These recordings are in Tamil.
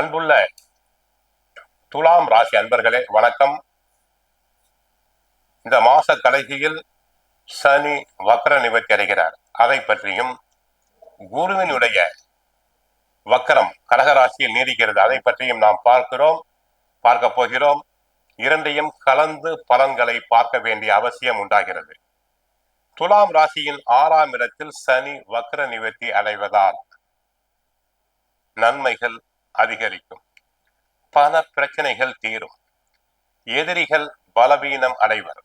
அன்புள்ள துலாம் ராசி அன்பர்களே வணக்கம். இந்த மாச கடைசியில் சனி வக்ர நிவர்த்தி அடைகிறார். அதை பற்றியும் குருவினுடைய வக்கரம் கடகராசியில் நீடிக்கிறது. அதை பற்றியும் நாம் பார்க்கிறோம் பார்க்க போகிறோம். இரண்டையும் கலந்து பலன்களை பார்க்க வேண்டிய அவசியம் உண்டாகிறது. துலாம் ராசியின் ஆறாம் இடத்தில் சனி வக்ர நிவர்த்தி அடைவதால் நன்மைகள் அதிகரிக்கும். பல பிரச்சனைகள் தீரும். எதிரிகள் பலவீனம் அடைவர்.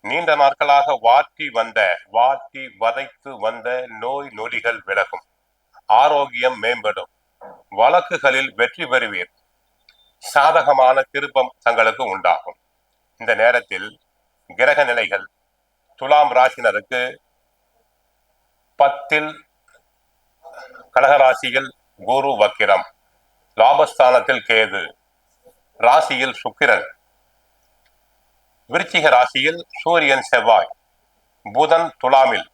நீண்ட நாட்களாக வாட்டி வந்த வாட்டி வதைத்து வந்த நோய் நொடிகள் விலகும். ஆரோக்கியம் மேம்படும். வழக்குகளில் வெற்றி பெறுவீர். சாதகமான திருப்பம் தங்களுக்கு உண்டாகும். இந்த நேரத்தில் கிரக நிலைகள் துலாம் ராசினருக்கு பத்தில் கடகராசியில் குரு வக்கிரம். லாபஸ்தானத்தில் கேது ராசியில் சுக்கிரன். விருச்சிக ராசியில் சூரியன் செவ்வாய் புதன் துலாமில்.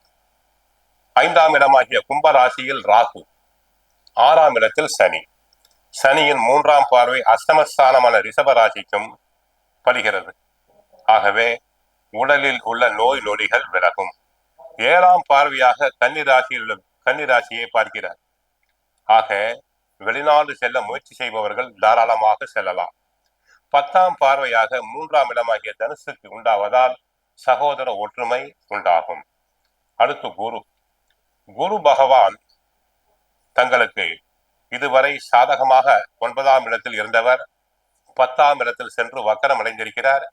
ஐந்தாம் இடமாகிய கும்ப ராசியில் ராகு ஆறாம் இடத்தில் சனி. சனியின் மூன்றாம் பார்வை அஷ்டமஸ்தானமான ரிஷப ராசிக்கும் படுகிறது ஆகவே உடலில் உள்ள நோய் நொடிகள் விலகும். ஏழாம் பார்வையாக கன்னிராசியில் உள்ள கன்னிராசியை பார்க்கிறார். ஆக வெளிநாடு செல்ல முயற்சி செய்பவர்கள் தாராளமாக செல்லலாம். பத்தாம் பார்வையாக மூன்றாம் இடமாகிய தனுசுக்கு உண்டாவதால் சகோதர ஒற்றுமை உண்டாகும். அடுத்து குரு. குரு பகவான் தங்களுக்கு இதுவரை சாதகமாக ஒன்பதாம் இடத்தில் இருந்தவர். பத்தாம் இடத்தில் சென்று வக்கரம் அடைந்திருக்கிறார்.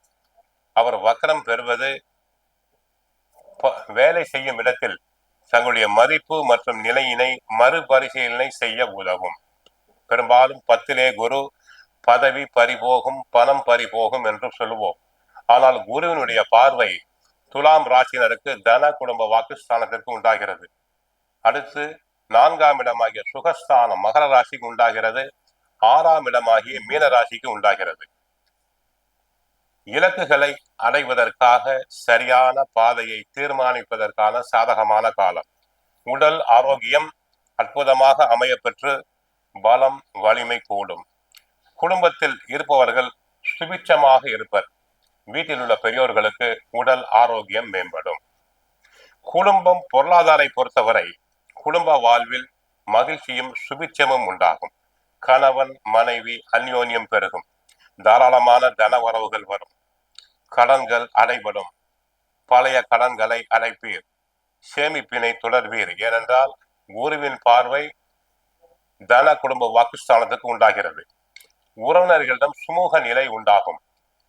அவர் வக்கரம் பெறுவது வேலை செய்யும் இடத்தில் தங்களுடைய மதிப்பு மற்றும் நிலையினை மறுபரிசீலனை செய்ய உதவும். பெரும்பாலும் பத்திலே குரு பதவி பறிபோகும் பணம் பறிபோகும் என்று சொல்லுவோம். ஆனால் குருவினுடைய பார்வை துலாம் ராசினருக்கு தன குடும்ப வாக்குஸ்தானத்திற்கு உண்டாகிறது. அடுத்து நான்காம் இடமாகிய சுகஸ்தானம் மகர ராசிக்கு உண்டாகிறது. ஆறாம் இடமாகிய மீன ராசிக்கு உண்டாகிறது. இலக்குகளை அடைவதற்காக சரியான பாதையை தீர்மானிப்பதற்கான சாதகமான காலம். உடல் ஆரோக்கியம் அற்புதமாக அமையப்பெற்று பலம் வலிமை கூடும். குடும்பத்தில் இருப்பவர்கள் சுபிட்சமாக இருப்பர். வீட்டில் உள்ள பெரியோர்களுக்கு உடல் ஆரோக்கியம் மேம்படும். குடும்பம் பொருளாதாரை பொறுத்தவரை குடும்ப வாழ்வில் மகிழ்ச்சியும் சுபிட்சமும் உண்டாகும். கணவன் மனைவி அந்யோன்யம் பெருகும். தாராளமான தன வரவுகள் வரும். கடன்கள் அடைபடும். பழைய கடன்களை அடைப்பீர். சேமிப்பினை தொடர்வீர். ஏனென்றால் குருவின் பார்வை தன குடும்ப வாக்குஸ்தானத்துக்கு உண்டாகிறது. உறவினர்களிடம் சுமூக நிலை உண்டாகும்.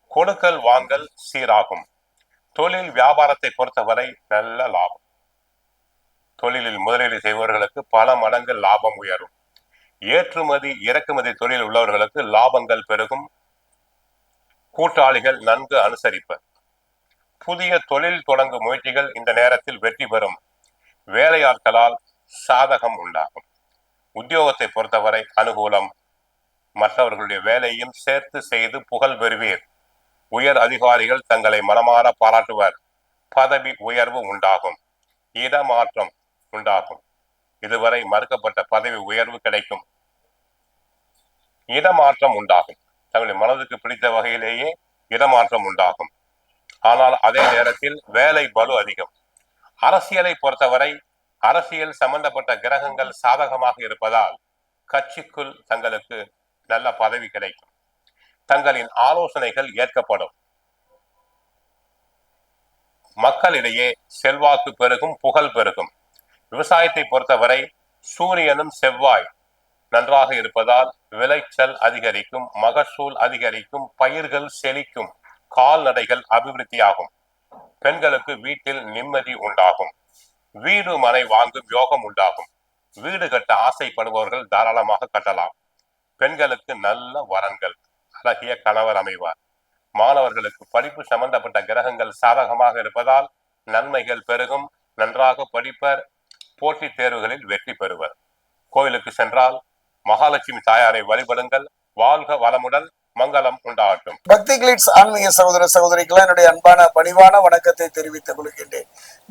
கொடுக்கல் வாங்கல் சீராகும். தொழில் வியாபாரத்தை பொறுத்தவரை நல்ல லாபம். தொழிலில் முதலீடு செய்பவர்களுக்கு பல மடங்கு லாபம் உயரும். ஏற்றுமதி இறக்குமதி தொழில் உள்ளவர்களுக்கு லாபங்கள் பெருகும். கூட்டாளிகள் நன்கு அனுசரிப்பர் புதிய தொழில் தொடங்கும் முயற்சிகள் இந்த நேரத்தில் வெற்றி பெறும். வேலையாட்களால் சாதகம் உண்டாகும். உத்தியோகத்தை பொறுத்தவரை அனுகூலம் மற்றவர்களுடைய வேலையும் சேர்த்து செய்து புகழ் பெறுவீர். உயர் அதிகாரிகள் தங்களை மனமாற பாராட்டுவர். பதவி உயர்வு உண்டாகும். இடமாற்றம் உண்டாகும். இதுவரை மறுக்கப்பட்ட பதவி உயர்வு கிடைக்கும். இடமாற்றம் உண்டாகும். தங்களுடைய மனதுக்கு பிடித்த வகையிலேயே இடமாற்றம் உண்டாகும். ஆனால் அதே நேரத்தில் வேலை பலு அதிகம். அரசியலை பொறுத்தவரை அரசியல் சம்பந்தப்பட்ட கிரகங்கள் சாதகமாக இருப்பதால் கட்சிக்குள் தங்களுக்கு நல்ல பதவி கிடைக்கும். தங்களின் ஆலோசனைகள் ஏற்கப்படும். மக்களிடையே செல்வாக்கு பெருகும் புகழ் பெருகும். விவசாயத்தை பொறுத்தவரை சூரியனும் செவ்வாய் நன்றாக இருப்பதால் விளைச்சல் அதிகரிக்கும் மகசூல் அதிகரிக்கும் பயிர்கள் செழிக்கும் கால்நடைகள் அபிவிருத்தியாகும். பெண்களுக்கு வீட்டில் நிம்மதி உண்டாகும். வீடு மனை வாங்கும் யோகம் உண்டாகும். வீடு கட்ட ஆசைப்படுபவர்கள் தாராளமாக கட்டலாம். பெண்களுக்கு நல்ல வரன்கள் அழகிய கணவர் அமைவார். மாணவர்களுக்கு படிப்பு சம்பந்தப்பட்ட கிரகங்கள் சாதகமாக இருப்பதால் நன்மைகள் பெருகும். நன்றாக படிப்பர் போட்டித் தேர்வுகளில் வெற்றி பெறுவர். கோயிலுக்கு சென்றால் மகாலட்சுமி தாயாரை வழிபடுங்கள். வாழ்க வளமுடன். மங்களம் உண்டாகட்டும். பக்தி கிளிட்ஸ் ஆன்மீக சகோதர சகோதரிக்கெல்லாம் என்னுடைய அன்பான பணிவான வணக்கத்தை தெரிவித்துக் கொள்கின்றேன்.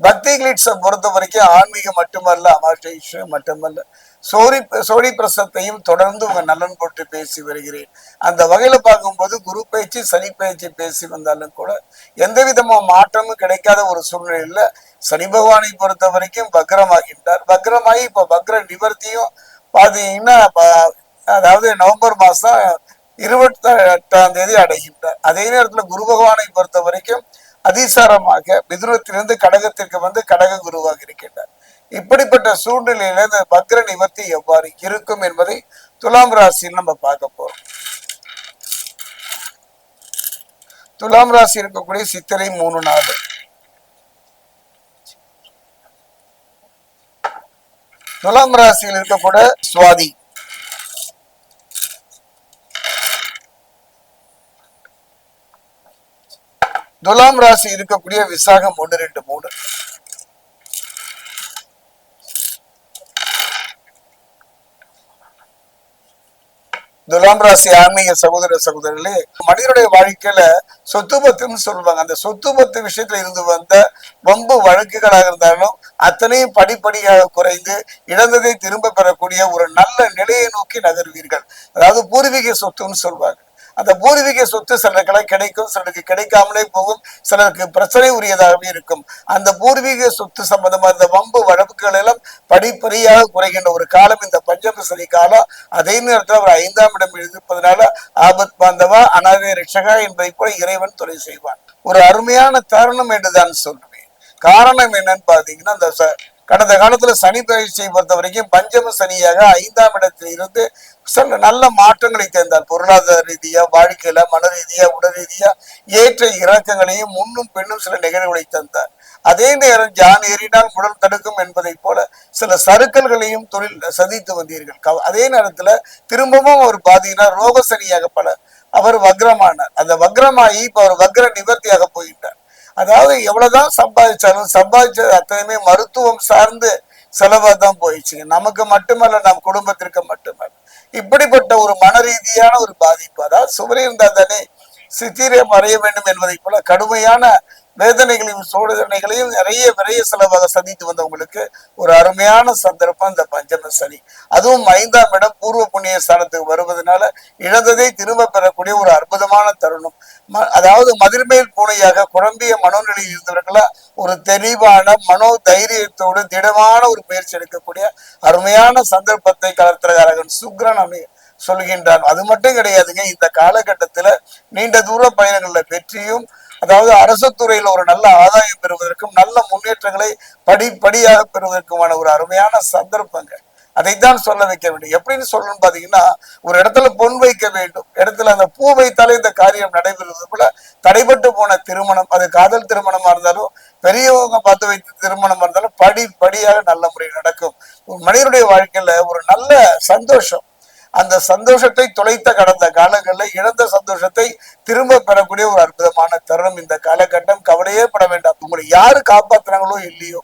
பக்தி கிளிட்ஸை பொறுத்த வரைக்கும் ஆன்மீகம் மட்டுமல்ல அமாஷ மட்டுமல்ல சோழி சோழி பிரசத்தையும் தொடர்ந்து உங்க நலன் போட்டு பேசி வருகிறேன். அந்த வகையில பார்க்கும்போது குரு பயிற்சி சனி பயிற்சி பேசி வந்தாலும் கூட எந்த விதமான மாற்றமும் கிடைக்காத ஒரு சூழ்நிலையில சனி பகவானை பொறுத்த வரைக்கும் வக்ரமாகின்றார். வக்ரமாகி இப்ப வக்ர நிவர்த்தியும் பாத்தீங்கன்னா அதாவது நவம்பர் மாசம் இருபத்தி எட்டாம் தேதி அடைகின்றார். அதே நேரத்துல குரு பகவானை பொறுத்த வரைக்கும் அதிசாரமாக மிதுனத்திலிருந்து கடகத்திற்கு வந்து கடக குருவாக இருக்கின்றார். இப்படிப்பட்ட சூழ்நிலையில இந்த வக்ர நிவர்த்தி எவ்வாறு இருக்கும் என்பதை துலாம் ராசியில் நம்ம பார்க்க போறோம். துலாம் ராசி இருக்கக்கூடிய சித்திரை மூணு நாள். துலாம் ராசியில் இருக்கக்கூடிய சுவாதி. துலாம் ராசி இருக்கக்கூடிய விசாகம் ஒன்று ரெண்டு மூணு. துலாம் ராசி ஆன்மீக சகோதர சகோதரர்களே மனிதனுடைய வாழ்க்கையில சொத்துபத்துன்னு சொல்லுவாங்க. அந்த சொத்துபத்து விஷயத்துல இருந்து வந்த வம்பு வழக்குகளாக இருந்தாலும் அத்தனையும் படிப்படியாக குறைந்து இழந்ததை திரும்ப பெறக்கூடிய ஒரு நல்ல நிலையை நோக்கி நகர்வீர்கள். அதாவது பூர்வீக சொத்துன்னு சொல்வாங்க அந்த பூர்வீக சொத்து சிலருக்கெல்லாம் கிடைக்கும் சிலருக்கு கிடைக்காமலே போகும் சிலருக்கு பிரச்சனை உரியதாகவே இருக்கும். அந்த பூர்வீக சொத்து சம்பந்தமா இந்த வம்பு வழக்குகள் எல்லாம் படிப்படியாக குறைகின்ற ஒரு காலம் இந்த பஞ்சமசரி காலம். அதே நேரத்தில் அவர் ஐந்தாம் இடம் இருப்பதனால ஆபத் பாந்தவா அனாதை ரட்சகா என்பதை போல இறைவன் துணை செய்வான். ஒரு அருமையான தருணம் என்றுதான் சொல்லுவேன் காரணம் என்னன்னு பாத்தீங்கன்னா அந்த ச- கடந்த காலத்துல சனி பயிற்சியை பொறுத்த வரைக்கும் பஞ்சம சனியாக ஐந்தாம் இடத்தில் இருந்து சில நல்ல மாற்றங்களை தேர்ந்தார் பொருளாதார ரீதியா வாழ்க்கையில மன ரீதியா உடல் ரீதியா ஏற்ற இறக்கங்களையும் முன்னும் பெண்ணும் சில நிகழ்வுகளை தந்தார். அதே நேரம் ஜான் ஏறினால் குடல் தடுக்கும் என்பதை போல சில சறுக்கல்களையும் தொழில் சதித்து வந்தீர்கள். அதே நேரத்துல திரும்பவும் அவர் பாத்தீங்கன்னா ரோக சனியாக பல அவர் வக்ரமானார். அந்த வக்ரமாகி இப்ப அவர் வக்ர நிவர்த்தியாக போயிட்டார். அதாவது எவ்வளவுதான் சம்பாதிச்சாலும் சம்பாதிச்சது அத்தனையுமே மருத்துவம் சார்ந்து செலவா தான் போயிடுச்சுங்க நமக்கு மட்டுமல்ல நம் குடும்பத்திற்கு மட்டுமல்ல. இப்படிப்பட்ட ஒரு மன ரீதியான ஒரு பாதிப்பு. அதாவது சுவரே இருந்தால் தானே சித்திரை மறைய வேண்டும் என்பதை போல கடுமையான வேதனைகளையும் சோதனைகளையும் நிறைய விரைய செலவாக சந்தித்து வந்தவங்களுக்கு ஒரு அருமையான சந்தர்ப்பம் இந்த பஞ்சம சனி. அதுவும் ஐந்தாம் இடம் பூர்வ புண்ணிய ஸ்தானத்துக்கு வருவதனால இழந்ததை திரும்ப பெறக்கூடிய ஒரு அற்புதமான தருணம். அதாவது மதிர்மேல் பூனையாக குழம்பிய மனோநிலையில் இருந்தவர்களா ஒரு தெளிவான மனோ தைரியத்தோடு திடமான ஒரு பயிற்சி எடுக்கக்கூடிய அருமையான சந்தர்ப்பத்தை கலத்திரகாரகன் சுக்ரன் அமைய சொல்கின்றான். அது மட்டும் கிடையாதுங்க இந்த காலகட்டத்துல நீண்ட தூர பயணங்கள்ல வெற்றியும் அதாவது அரசு துறையில ஒரு நல்ல ஆதாயம் பெறுவதற்கும் நல்ல முன்னேற்றங்களை படிப்படியாக பெறுவதற்குமான ஒரு அருமையான சந்தர்ப்பங்க அதைத்தான் சொல்ல வைக்க வேண்டும். எப்படின்னு சொல்லணும்னு பாத்தீங்கன்னா ஒரு இடத்துல பொன் வைக்க வேண்டும். இடத்துல அந்த பூ வைத்தாலே இந்த காரியம் நடைபெறுவது போல தடைபட்டு போன திருமணம் அது காதல் திருமணமா இருந்தாலும் பெரியவங்க பார்த்து வைத்த திருமணமா இருந்தாலும் படி படியாக நல்ல முறையில் நடக்கும். ஒரு மனிதனுடைய வாழ்க்கையில ஒரு நல்ல சந்தோஷம் அந்த சந்தோஷத்தை தொலைத்த கடந்த காலங்களில் இழந்த சந்தோஷத்தை திரும்ப பெறக்கூடிய ஒரு அற்புதமான தருணம் இந்த காலகட்டம். கவலையே பட வேண்டாம். உங்களை யாரு காப்பாத்துறாங்களோ இல்லையோ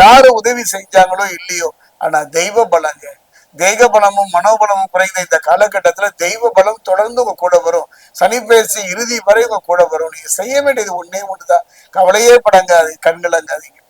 யாரு உதவி செஞ்சாங்களோ இல்லையோ ஆனா தெய்வ பலங்க. தெய்வ பலமும் மனோபலமும் குறைந்த இந்த காலகட்டத்துல தெய்வ பலம் தொடர்ந்து உங்க கூட வரும். சனி பேசி இறுதி வரை உங்க கூட வரும். நீங்க செய்ய வேண்டியது ஒன்னே ஒண்ணுதான். கவலையே படங்காது கண்களங்காதீங்க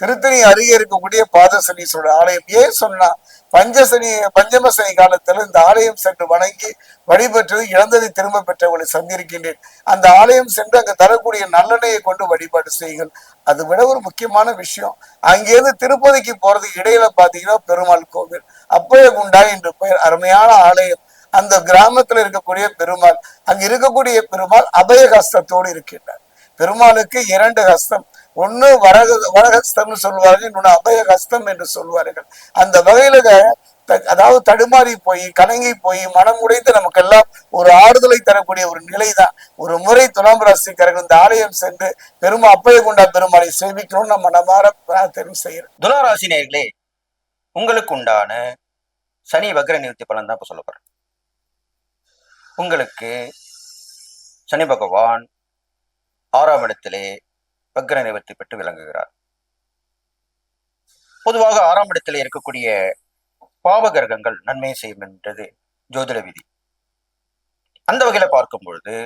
திருத்தணி அருகே இருக்கக்கூடிய பாதசனீஸ்வரர் ஆலயம். ஏன் சொன்னா பஞ்சசனி பஞ்சமசனி காலத்தில் காலத்துல இந்த ஆலயம் சென்று வணங்கி வழிபெற்றது இழந்ததை திரும்ப பெற்றவர்களை சந்திருக்கின்றேன். அந்த ஆலயம் சென்று அங்கு தரக்கூடிய நல்லெண்ணையை கொண்டு வழிபாடு செய்யுங்கள். அது விட ஒரு முக்கியமான விஷயம். அங்கேருந்து திருப்பதிக்கு போறதுக்கு இடையில பாத்தீங்கன்னா பெருமாள் கோவில். அப்பய குண்டா என்று பெயர். அருமையான ஆலயம். அந்த கிராமத்துல இருக்கக்கூடிய பெருமாள். அங்க இருக்கக்கூடிய பெருமாள் அபயஹஸ்தத்தோடு இருக்கின்றார். பெருமாளுக்கு இரண்டு ஹஸ்தம். ஒண்ணு வரக வரகஸ்தம்னு சொல்லுவார்கள் இன்னொன்னு அபயஹஸ்தம் என்று சொல்வார்கள் அந்த வகையில த- அதாவது தடுமாறி போய் கலங்கி போய் மனம் உடைந்து நமக்கெல்லாம் ஒரு ஆறுதலை தரக்கூடிய ஒரு நிலைதான். ஒரு முறை துலாம் ராசிக்காரர்கள் இந்த ஆலயம் சென்று பெரும் அப்பைய குண்டா பெருமாளை சேவிக்கணும்னு நம்ம மனமாற பிரார்த்தனை செய்யறோம் துளாராசி நேயர்களே உங்களுக்கு உண்டான சனி வக்ர நிறுத்தி பலன் தான் இப்ப சொல்ல போறேன். உங்களுக்கு சனி பகவான் ஆறாம் இடத்திலே வக்ர நிவர்த்தி பெற்று விளங்குகிறார். பொதுவாக ஆறாம் இடத்திலே இருக்கக்கூடிய பாவகிரகங்கள் நன்மை செய்யும் என்றது ஜோதிட விதி. அந்த வகையில பார்க்கும் பொழுது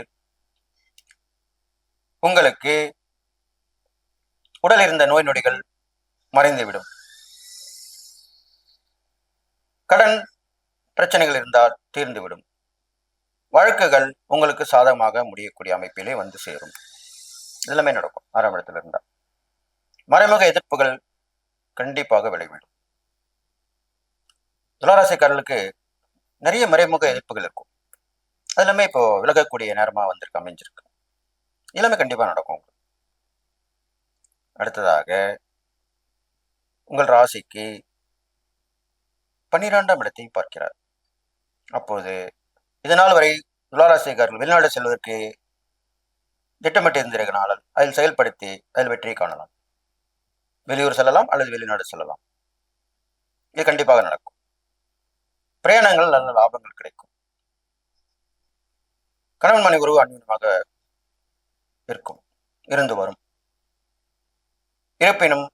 உங்களுக்கு உடல் இருந்த நோய் நொடிகள் மறைந்துவிடும் கடன் பிரச்சனைகள் இருந்தால் தீர்ந்துவிடும் வழக்குகள் உங்களுக்கு சாதகமாக முடியக்கூடிய அமைப்பிலே வந்து சேரும். எல்லாமே நடக்கும். ஆறாம் இடத்துல இருந்தால் மறைமுக எதிர்ப்புகள் கண்டிப்பாக விளைவிடும். துளாராசிக்காரர்களுக்கு நிறைய மறைமுக எதிர்ப்புகள் இருக்கும். அது எல்லாமே இப்போ விலகக்கூடிய நேரமா வந்திருக்கு அமைஞ்சிருக்கு. எல்லாமே கண்டிப்பா நடக்கும் உங்களுக்கு. அடுத்ததாக உங்கள் ராசிக்கு பன்னிரெண்டாம் இடத்தை பார்க்கிறார். அப்போது இதனால் வரை துளாராசிக்காரர்கள் வெளிநாடு செல்வதற்கு திட்டமிட்டு நாளல் அதில் செயல்படுத்தி அதில் வெற்றியை காணலாம். வெளியூர் செல்லலாம் அல்லது வெளிநாடு செல்லலாம். இது கண்டிப்பாக நடக்கும். பிரயாணங்கள் நல்ல லாபங்கள் கிடைக்கும். கணவன் மனை உறவு அந்நியமாக இருக்கும். இருந்து வரும். இருப்பினும்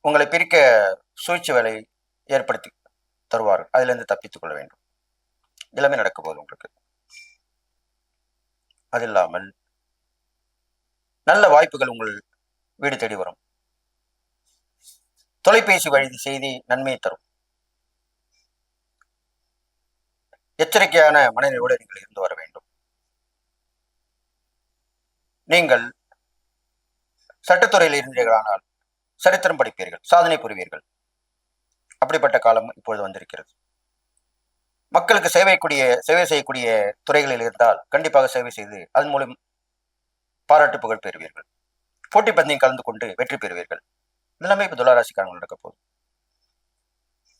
உங்களை பிரிக்க சூழ்ச்சி வேலை ஏற்படுத்தி தருவார்கள். அதிலிருந்து தப்பித்துக் கொள்ள வேண்டும். எல்லாமே நடக்க போகுது உங்களுக்கு. அது இல்லாமல் நல்ல வாய்ப்புகள் உங்கள் வீடு தேடி வரும். தொலைபேசி வழி செய்தி நன்மையை தரும். எச்சரிக்கையான மனநிலையோடு நீங்கள் இருந்து வர வேண்டும். நீங்கள் சட்டத்துறையில் இருந்தீர்களானால் சரித்திரம் படிப்பீர்கள் சாதனை புரிவீர்கள். அப்படிப்பட்ட காலம் இப்பொழுது வந்திருக்கிறது. மக்களுக்கு சேவைக்கூடிய சேவை செய்யக்கூடிய துறைகளில் இருந்தால் கண்டிப்பாக சேவை செய்து அதன் மூலம் பாராட்டு புகழ் பெறுவீர்கள். போட்டி பந்தயம் கலந்து கொண்டு வெற்றி பெறுவீர்கள். எல்லாமே இப்போ துளாராசிக்காரங்கள் நடக்க போகுது.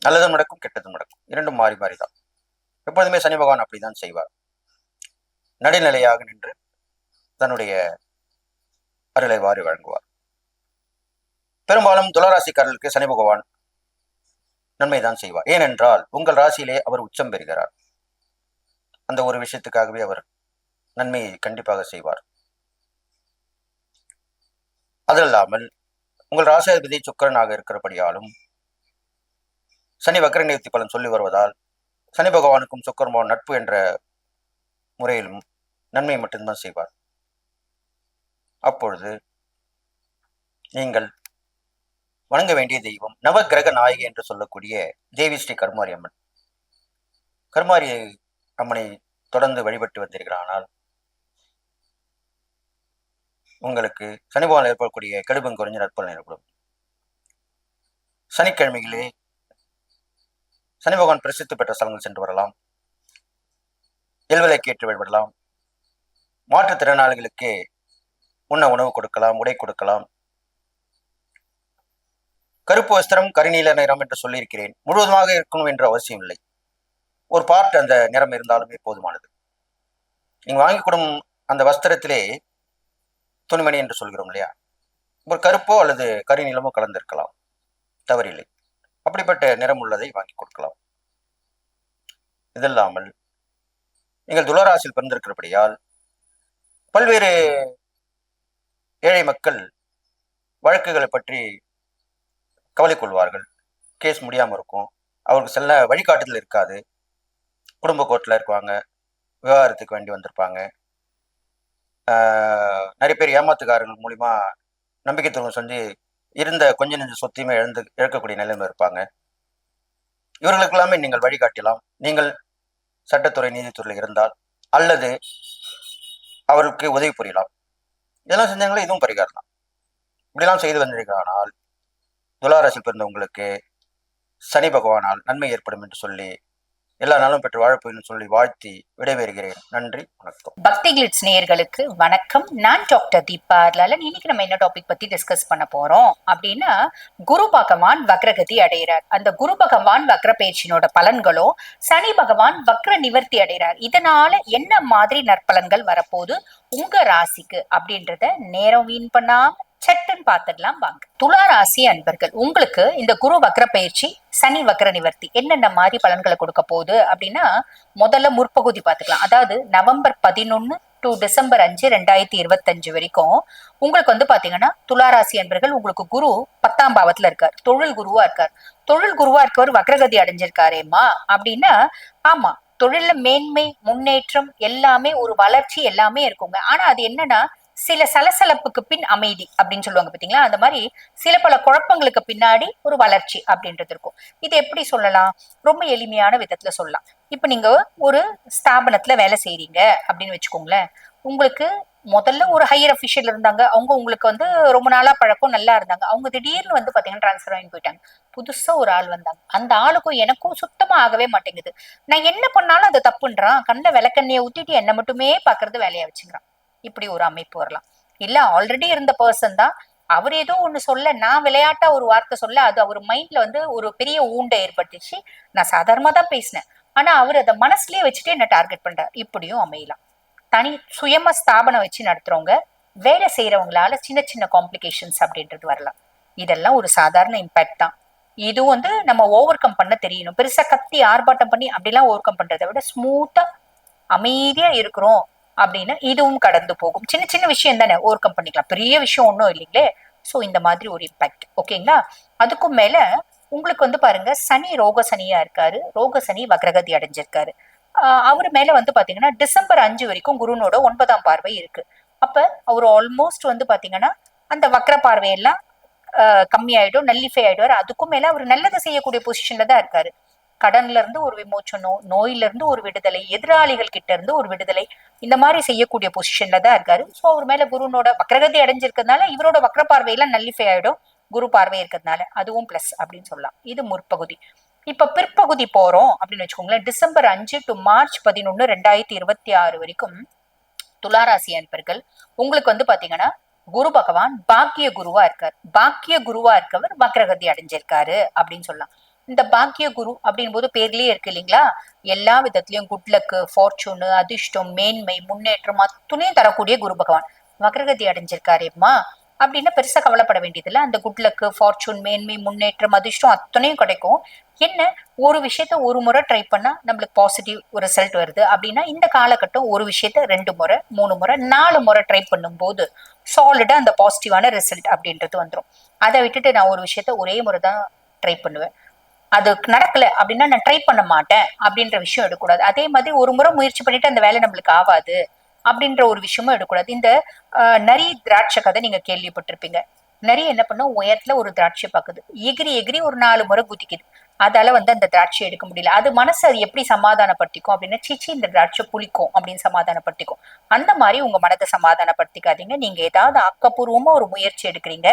நல்லதும் நடக்கும் கெட்டதும் நடக்கும். இரண்டும் மாறி மாறி தான். எப்பொழுதுமே சனி பகவான் அப்படிதான் செய்வார். நடுநிலையாக நின்று தன்னுடைய அருளை வாரி வழங்குவார். பெரும்பாலும் துளராசிக்காரர்களுக்கு சனி பகவான் நன்மைதான் செய்வார். ஏனென்றால் உங்கள் ராசியிலே அவர் உச்சம் பெறுகிறார். அந்த ஒரு விஷயத்துக்காகவே அவர் நன்மையை கண்டிப்பாக செய்வார். அது இல்லாமல் உங்கள் ராசாதிபதி சுக்கரனாக இருக்கிறபடியாலும் சனி வக்கர நிவர்த்தி பலன் சொல்லி வருவதால் சனி பகவானுக்கும் சுக்கரன் நட்பு என்ற முறையிலும் நன்மை மட்டும்தான் செய்வார். அப்பொழுது நீங்கள் வணங்க வேண்டிய தெய்வம் நவகிரக நாயகி என்று சொல்லக்கூடிய தேவி ஸ்ரீ கருமாரி அம்மன். கருமாரி அம்மனை தொடர்ந்து வழிபட்டு வந்திருக்கிறானால் உங்களுக்கு சனி ஏற்படக்கூடிய கடுபம் குறைஞ்ச நற்பலன் ஏற்படும். சனிக்கிழமைகளே சனி பகவான் பிரசித்தி பெற்ற ஸ்தலங்கள் சென்று வரலாம். எல்வலை கேட்டு வழிபடலாம். மாற்றுத்திறனாளிகளுக்கு உண்ண உணவு கொடுக்கலாம் உடை கொடுக்கலாம். கருப்பு வஸ்திரம் கருநீல நிறம் என்று சொல்லியிருக்கிறேன். முழுவதுமாக இருக்கணும் என்ற அவசியம் இல்லை. ஒரு பார்ட் அந்த நிறம் இருந்தாலுமே போதுமானது. நீங்கள் வாங்கி கொடும் அந்த வஸ்திரத்திலே துணிமணி என்று சொல்கிறோம் இல்லையா? ஒரு கருப்போ அல்லது கருநீலமோ கலந்திருக்கலாம். தவறில்லை. அப்படிப்பட்ட நிறம் உள்ளதை வாங்கி கொடுக்கலாம். இதில்லாமல் நீங்கள் துளராசியில் பிறந்திருக்கிறபடியால் பல்வேறு ஏழை மக்கள் வழக்குகளை பற்றி கவலை கொள்வார்கள் கேஸ் முடியாமல் இருக்கும். அவருக்கு செல்ல வழிகாட்டுதல் இருக்காது. குடும்ப கோர்ட்டில் இருக்குவாங்க விவகாரத்துக்கு வேண்டி வந்திருப்பாங்க. நிறைய பேர் ஏமாத்துக்காரர்கள் மூலிமா நம்பிக்கை துரோகம் செஞ்சு இருந்த கொஞ்ச நெஞ்ச சொத்தையுமே இழந்து இழக்கக்கூடிய நிலைமை இருப்பாங்க. இவர்களுக்கெல்லாமே நீங்கள் வழிகாட்டலாம். நீங்கள் சட்டத்துறை நீதித்துறையில் இருந்தால் அல்லது அவர்களுக்கு உதவி புரியலாம். இதெல்லாம் செஞ்சாங்களே இதுவும் பரிகாரம் தான் இப்படிலாம் செய்து வந்திருக்கிறானால் துளாராசியில் பிறந்த உங்களுக்கு சனி பகவானால் நன்மை ஏற்படும் என்று சொல்லி எல்லா நாளும் பெற்று வாழப்போன்னு சொல்லி வாழ்த்தி விடைபெறுகிறேன். நன்றி வணக்கம். பக்தி கிளிட்ஸ் நேயர்களுக்கு வணக்கம். நான் டாக்டர் தீபா லலன் இன்னைக்கு நம்ம என்ன டாபிக் பத்தி டிஸ்கஸ் பண்ண போறோம்? அப்படின்னா குரு பகவான் வக்ரகதி அடைகிறார். அந்த குரு பகவான் வக்ர பயிற்சியினோட பலன்களோ சனி பகவான் வக்ர நிவர்த்தி அடைகிறார். இதனால என்ன மாதிரி நற்பலன்கள் வரப்போகுது? உங்க ராசிக்கு அப்படின்றத நேரம் வீண் பண்ணாம சட்டுன்னு பார்த்துடலாம் வாங்க. துலா ராசி அன்பர்கள் உங்களுக்கு இந்த குரு வக்ர பயிற்சி சனி வக்ர நிவர்த்தி என்னென்ன மாதிரி பலன்களை கொடுக்க போகுது அப்படின்னா முதல்ல முற்பகுதி பார்த்துக்கலாம். அதாவது நவம்பர் பதினொன்னு டு டிசம்பர் அஞ்சு ரெண்டாயிரத்தி இருபத்தஞ்சு வரைக்கும் உங்களுக்கு வந்து பாத்தீங்கன்னா துளாராசி அன்பர்கள் உங்களுக்கு குரு பத்தாம் பாவத்துல இருக்கார். தொழில் குருவா இருக்கார். தொழில் குருவா இருக்கவர் வக்ரகதி அடைஞ்சிருக்காரேம்மா அப்படின்னா ஆமா தொழில மேன்மை முன்னேற்றம் எல்லாமே ஒரு வளர்ச்சி எல்லாமே இருக்குங்க. ஆனா அது என்னன்னா சில சலசலப்புக்கு பின் அமைதி அப்படின்னு சொல்லுவாங்க பாத்தீங்களா? அந்த மாதிரி சில பல குழப்பங்களுக்கு பின்னாடி ஒரு வளர்ச்சி அப்படின்றது இருக்கும். இது எப்படி சொல்லலாம்? ரொம்ப எளிமையான விதத்துல சொல்லலாம். இப்ப நீங்க ஒரு ஸ்தாபனத்துல வேலை செய்றீங்க அப்படின்னு வச்சுக்கோங்களேன். உங்களுக்கு முதல்ல ஒரு ஹையர் அஃபிஷியல் இருந்தாங்க. அவங்க உங்களுக்கு வந்து ரொம்ப நாளா பழக்கம் நல்லா இருந்தாங்க. அவங்க திடீர்னு வந்து பாத்தீங்கன்னா ட்ரான்ஸ்ஃபர் ஆகி போயிட்டாங்க. புதுசா ஒரு ஆள் வந்தாங்க. அந்த ஆளுக்கும் எனக்கும் சுத்தமா ஆகவே மாட்டேங்குது. நான் என்ன பண்ணாலும் அது தப்புன்றான். கண்ணில் விளக்கண்ணையை ஊத்திட்டு என்ன மட்டுமே பாக்குறது வேலையா வச்சுக்கிறான். இப்படி ஒரு அமைப்பு வரலாம். இல்ல ஆல்ரெடி இருந்த பர்சன் தான் அவர் ஏதோ ஒண்ணு சொல்ல நான் விளையாட்டா ஒரு வார்த்தை சொல்ல அது அவர் மைண்ட்ல வந்து ஒரு பெரிய ஊண்டை ஏற்பட்டுச்சு நான் சாதாரணமா தான் பேசினேன். ஆனா அவர் அதை மனசுலயே வச்சுட்டு என்ன டார்கெட் பண்றார். இப்படியும் அமையலாம். தனி சுயமா ஸ்தாபனம் வச்சு நடத்துறவங்க வேலை செய்யறவங்களால சின்ன சின்ன காம்ப்ளிகேஷன்ஸ் அப்படின்றது வரலாம். இதெல்லாம் ஒரு சாதாரண இம்பாக்ட் தான். இது வந்து நம்ம ஓவர் கம் பண்ண தெரியணும். பெருசா கத்தி ஆர்ப்பாட்டம் பண்ணி அப்படிலாம் ஓவர் கம் பண்றதை விட ஸ்மூத்தா அமைதியா இருக்கிறோம். அப்படின்னா இதுவும் கடந்து போகும். சின்ன சின்ன விஷயம் தானே ஓவர் கம் பண்ணிக்கலாம். பெரிய விஷயம் ஒன்றும் இல்லைங்களே? ஸோ இந்த மாதிரி ஒரு இம்பாக்ட் ஓகேங்களா அதுக்கும் மேல உங்களுக்கு வந்து பாருங்க சனி ரோக சனியா இருக்காரு. ரோக சனி வக்ரகதி அடைஞ்சிருக்காரு. அவர் மேல வந்து பாத்தீங்கன்னா டிசம்பர் அஞ்சு வரைக்கும் குருனோட ஒன்பதாம் பார்வை இருக்கு. அப்ப அவர் ஆல்மோஸ்ட் வந்து பாத்தீங்கன்னா அந்த வக்ர பார்வையெல்லாம் கம்மி ஆயிடும் நல்லிஃபை ஆயிடுவார். அதுக்கும் மேல அவர் நல்லதை செய்யக்கூடிய பொசிஷன்ல தான் இருக்காரு. கடன்ல இருந்து ஒரு விமோச்சனம் நோயில இருந்து ஒரு விடுதலை எதிராளிகள் கிட்ட இருந்து ஒரு விடுதலை இந்த மாதிரி செய்யக்கூடிய பொசிஷன்ல தான் இருக்காரு. ஸோ அவர் மேல குருனோட வக்ரகதி அடைஞ்சிருக்கிறதுனால இவரோட வக்ர பார்வையெல்லாம் நல்லிஃபை ஆயிடும் குரு பார்வை இருக்கிறதுனால. அதுவும் பிளஸ் அப்படின்னு சொல்லலாம். இது முற்பகுதி. இப்ப பிற்பகுதி போறோம் அப்படின்னு வச்சுக்கோங்களேன். டிசம்பர் அஞ்சு டு மார்ச் பதினொன்னு ரெண்டாயிரத்தி இருபத்தி ஆறு வரைக்கும் துளாராசி அன்பர்கள் உங்களுக்கு வந்து பாத்தீங்கன்னா குரு பகவான் பாக்கிய குருவா இருக்கார். பாக்கிய குருவா இருக்கவர் வக்ரகதி அடைஞ்சிருக்காரு அப்படின்னு சொல்லலாம். இந்த பாக்கிய குரு அப்படின் போது பேர்லயே இருக்கு இல்லைங்களா? எல்லா விதத்திலயும் குட்லக்கு ஃபார்ச்சூனு அதிர்ஷ்டம் மேன்மை முன்னேற்றம் அத்துணையும் தரக்கூடிய குரு பகவான். வக்ரகதி அடைஞ்சிருக்காரேம்மா அப்படின்னா பெருசா கவலைப்பட வேண்டியதில்லை. அந்த குட்லக்கு ஃபார்ச்சூன் மேன்மை முன்னேற்றம் அதிர்ஷ்டம் அத்தனையும் கிடைக்கும். என்ன? ஒரு விஷயத்த ஒரு முறை ட்ரை பண்ணா நம்மளுக்கு பாசிட்டிவ் ரிசல்ட் வருது. அப்படின்னா இந்த காலகட்டம் ஒரு விஷயத்த ரெண்டு முறை மூணு முறை நாலு முறை ட்ரை பண்ணும்போது சாலிடா அந்த பாசிட்டிவான ரிசல்ட் அப்படின்றது வந்துடும் அதை விட்டுட்டு நான் ஒரு விஷயத்த ஒரே முறை தான் ட்ரை பண்ணுவேன். அது நடக்கல அப்படின்னா நான் ட்ரை பண்ண மாட்டேன் அப்படின்ற விஷயம் எடுக்கக்கூடாது. அதே மாதிரி ஒரு முறை முயற்சி பண்ணிட்டு அந்த வேலை நம்மளுக்கு ஆகாது அப்படின்ற ஒரு விஷயமும் எடுக்கக்கூடாது. இந்த நரி திராட்சை கதை நீங்க கேள்விப்பட்டிருப்பீங்க. நரி என்ன பண்ணும்? உயரத்துல ஒரு திராட்சை பாக்குது. எகிரி எகிரி ஒரு நாலு முறை குதிக்குது. அதால வந்து அந்த திராட்சை எடுக்க முடியல. அது மனசு அது எப்படி சமாதானப்படுத்திக்கும் அப்படின்னா சீச்சி இந்த திராட்சை புளிக்கும் அப்படின்னு சமாதானப்படுத்திக்கும். அந்த மாதிரி உங்க மனதை சமாதானப்படுத்திக்காதீங்க. நீங்க ஏதாவது ஆக்கப்பூர்வமா ஒரு முயற்சி எடுக்கிறீங்க.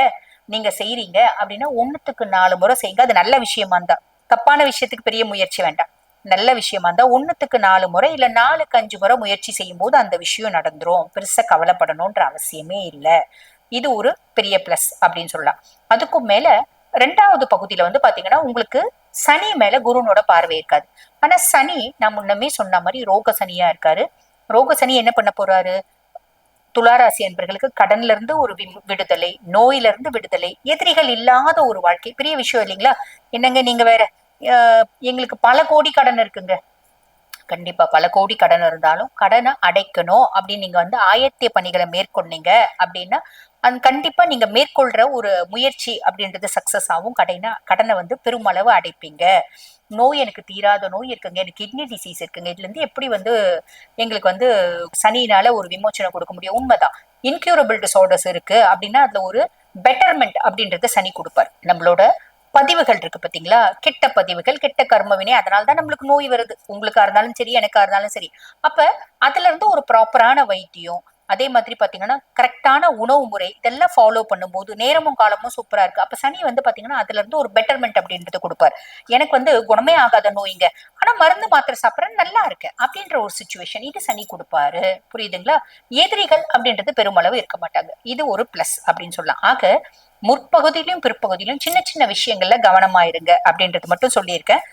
நீங்க செய்யறீங்க அப்படின்னா ஒண்ணுத்துக்கு நாலு முறை செய்யுங்க. அது நல்ல விஷயமா இருந்தா. தப்பான விஷயத்துக்கு பெரிய முயற்சி வேண்டாம். நல்ல விஷயமா இருந்தா ஒண்ணுத்துக்கு நாலு முறை இல்ல நாலுக்கு அஞ்சு முறை முயற்சி செய்யும் போது அந்த விஷயம் நடந்துரும். பெருசா கவலைப்படணும்ன்ற அவசியமே இல்லை. இது ஒரு பெரிய பிளஸ் அப்படின்னு சொல்லலாம். அதுக்கும் மேல ரெண்டாவது பகுதியில வந்து பாத்தீங்கன்னா உங்களுக்கு சனி மேல குருனோட பார்வை இருக்காது. ஆனா சனி நான் முன்னமே சொன்ன மாதிரி ரோக சனியா இருக்காரு. ரோக சனி என்ன பண்ண போறாரு? துளாராசி என்பர்களுக்கு கடன்ல இருந்து ஒரு வி- விடுதலை நோயில இருந்து விடுதலை எதிரிகள் இல்லாத ஒரு வாழ்க்கை. பெரிய விஷயம் இல்லைங்களா? என்னங்க நீங்க வேற? எங்களுக்கு பல கோடி கடன் இருக்குங்க. கண்டிப்பா பல கோடி கடன் இருந்தாலும் கடனை அடைக்கணும். அப்படின்னு நீங்க வந்து ஆயத்திய பணிகளை மேற்கொண்டீங்க அப்படின்னா அது கண்டிப்பா நீங்க மேற்கொள்ற ஒரு முயற்சி அப்படின்றது சக்சஸ் ஆகும். கடனை கடனை வந்து பெருமளவு அடைப்பீங்க. நோய் எனக்கு தீராத நோய் இருக்குங்க. எனக்கு கிட்னி டிசீஸ் இருக்குங்க. இதுல இருந்து எப்படி வந்து எங்களுக்கு வந்து சனினால ஒரு விமோச்சனம் கொடுக்க முடியும்? உண்மைதான். இன்க்யூரபிள் டிசார்டர்ஸ் இருக்கு. அப்படின்னா அதுல ஒரு பெட்டர்மெண்ட் அப்படின்றத சனி கொடுப்பார். நம்மளோட பதிவுகள் இருக்கு பாத்தீங்களா? கெட்ட பதிவுகள் கெட்ட கர்மவினை அதனால தான் நம்மளுக்கு நோய் வருது. உங்களுக்கா இருந்தாலும் சரி எனக்கா இருந்தாலும் சரி. அப்ப அதுல இருந்து ஒரு ப்ராப்பரான வைத்தியம் அதே மாதிரி பாத்தீங்கன்னா கரெக்டான உணவு முறை இதெல்லாம் ஃபாலோ பண்ணும்போது நேரமும் காலமும் சூப்பரா இருக்கு. அப்ப சனி வந்து பாத்தீங்கன்னா அதுல இருந்து ஒரு பெட்டர்மெண்ட் அப்படின்றது கொடுப்பாரு. எனக்கு வந்து குணமே ஆகாத நோய்ங்க. ஆனா மருந்து மாத்திரை சாப்பிட்றேன் நல்லா இருக்கேன் அப்படின்ற ஒரு சுச்சுவேஷன் இது சனி கொடுப்பாரு. புரியுதுங்களா? எதிரிகள் அப்படின்றது பெருமளவு இருக்க மாட்டாங்க. இது ஒரு பிளஸ் அப்படின்னு சொல்லலாம். ஆக முற்பகுதியிலும் பிற்பகுதியிலும் சின்ன சின்ன விஷயங்கள்ல கவனமாயிருங்க அப்படின்றது மட்டும் சொல்லியிருக்கேன்.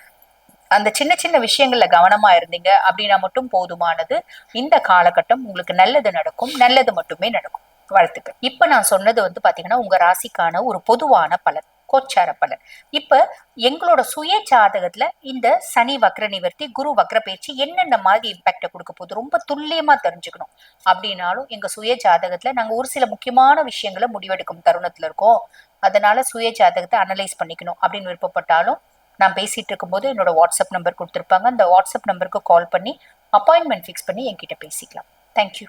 அந்த சின்ன சின்ன விஷயங்கள்ல கவனமா இருந்தீங்க அப்படின்னா மட்டும் போதுமானது. இந்த காலகட்டம் உங்களுக்கு நல்லது நடக்கும். நல்லது மட்டுமே நடக்கும். வாழ்த்துக்கள். இப்ப நான் சொன்னது வந்து பாத்தீங்கன்னா உங்க ராசிக்கான ஒரு பொதுவான பலன் கோச்சார பலன். இப்ப எங்களோட சுய ஜாதகத்துல இந்த சனி வக்ர நிவர்த்தி குரு வக்ர பயிற்சி என்னென்ன மாதிரி இம்பாக்ட கொடுக்க போகுது? ரொம்ப துல்லியமா தெரிஞ்சுக்கணும். அப்படின்னாலும் எங்க சுய ஜாதகத்துல நாங்க ஒரு சில முக்கியமான விஷயங்களை முடிவெடுக்கும் தருணத்துல இருக்கோம். அதனால சுய ஜாதகத்தை அனலைஸ் பண்ணிக்கணும் அப்படின்னு விருப்பப்பட்டாலும் நான் பேசிட்டு இருக்கும்போது என்னோட வாட்ஸ்அப் நம்பர் கொடுத்துருப்பாங்க. அந்த வாட்ஸ்அப் நம்பருக்கு கால் பண்ணி அப்பாயின்மெண்ட் ஃபிக்ஸ் பண்ணி என்கிட்ட பேசிக்கலாம். தேங்க்யூ